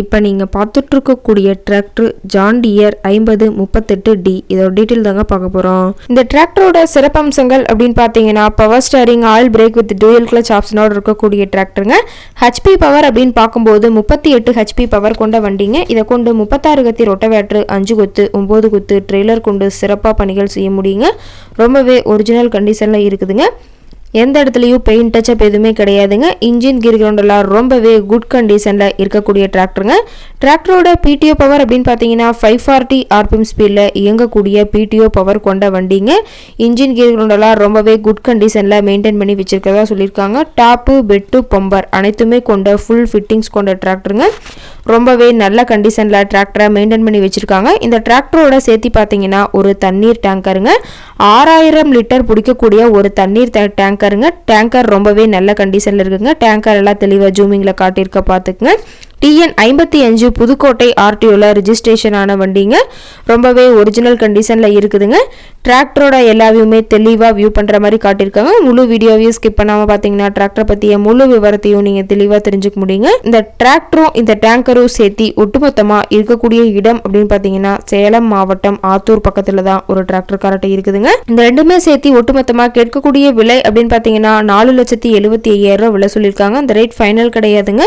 இப்போ நீங்கள் பார்த்துட்ருக்கக்கூடிய tractor John dear ஐம்பது முப்பத்தெட்டு டி இதோட டீட்டெயில் தாங்க பார்க்க போகிறோம் இந்த டிராக்டரோட சிறப்பம்சங்கள் அப்படின்னு பார்த்தீங்கன்னா power steering oil brake with dual clutch ஆப்ஷனோட இருக்கக்கூடிய டிராக்டருங்க ஹெச்பி பவர் அப்படின்னு பார்க்கும்போது முப்பத்தி எட்டு ஹெச்பி பவர் கொண்ட வண்டிங்க. இதை கொண்டு முப்பத்தாறு கத்தி ரொட்டவேட்ரு அஞ்சு கொத்து ஒம்பது கொத்து ட்ரெய்லர் கொண்டு சிறப்பாக பணிகள் செய்ய முடியுங்க. ரொம்பவே ஒரிஜினல் கண்டிஷனில் இருக்குதுங்க. எந்த இடத்துலையும் பெயிண்ட் டச்சப் எதுவுமே கிடையாதுங்க. இன்ஜின் கீர் கிரவுண்டெல்லாம் ரொம்பவே குட் கண்டிஷனில் இருக்கக்கூடிய டிராக்டருங்க டிராக்டரோட பிடிஓ பவர் அப்படின்னு பார்த்தீங்கன்னா ஃபைவ் ஃபார்ட்டி ஆர்பிஎம் ஸ்பீடில் இயங்கக்கூடிய பிடிஓ பவர் கொண்ட வண்டிங்க. இன்ஜின் கீர் கிரவுண்டெல்லாம் ரொம்பவே குட் கண்டிஷனில் மெயின்டைன் பண்ணி வச்சுருக்கிறதா சொல்லியிருக்காங்க. டாப்பு பெட்டு பம்பர் அனைத்துமே கொண்ட ஃபுல் ஃபிட்டிங்ஸ் கொண்ட டிராக்டருங்க ரொம்பவே நல்ல கண்டிஷனில் டிராக்டரை மெயின்டைன் பண்ணி வச்சுருக்காங்க. இந்த டிராக்டரோட சேர்த்து பார்த்தீங்கன்னா ஒரு தண்ணீர் டேங்கருங்க ஆறாயிரம் லிட்டர் பிடிக்கக்கூடிய ஒரு தண்ணீர் டேங்கருங்க டேங்கர் ரொம்பவே நல்ல கண்டிஷனில் இருக்குங்க. டேங்கர் எல்லாம் தெளிவாக ஜூமிங்கில் காட்டியிருக்க பார்த்துக்குங்க டிஎன் ஐம்பத்தி அஞ்சு புதுக்கோட்டை ஆர்டிஓவில் ரிஜிஸ்ட்ரேஷன் ஆன வண்டிங்க. ரொம்பவே ஒரிஜினல் கண்டிஷனில் இருக்குதுங்க. டிராக்டரோட எல்லாவையுமே தெளிவாக வியூ பண்ணுற மாதிரி காட்டியிருக்காங்க. முழு வீடியோவையும் ஸ்கிப் பண்ணாமல் பார்த்தீங்கன்னா டிராக்டரை பற்றிய முழு விவரத்தையும் நீங்கள் தெளிவாக தெரிஞ்சுக்க முடியுங்க. இந்த டிராக்டரும் இந்த டேங்கரும் சேர்த்து ஒட்டுமொத்தமாக இருக்கக்கூடிய இடம் அப்படின்னு பார்த்தீங்கன்னா சேலம் மாவட்டம் ஆத்தூர் பக்கத்தில் தான் ஒரு டிராக்டர் கரெக்டாக இருக்குதுங்க. இந்த ரெண்டுமே சேர்த்து ஒட்டுமொத்தமாக கேட்கக்கூடிய விலை அப்படின்னு பார்த்தீங்கன்னா நாலு லட்சத்தி எழுபத்தி ஐயாயிரம் விலை சொல்லியிருக்காங்க. அந்த ரேட் ஃபைனல் கிடையாதுங்க.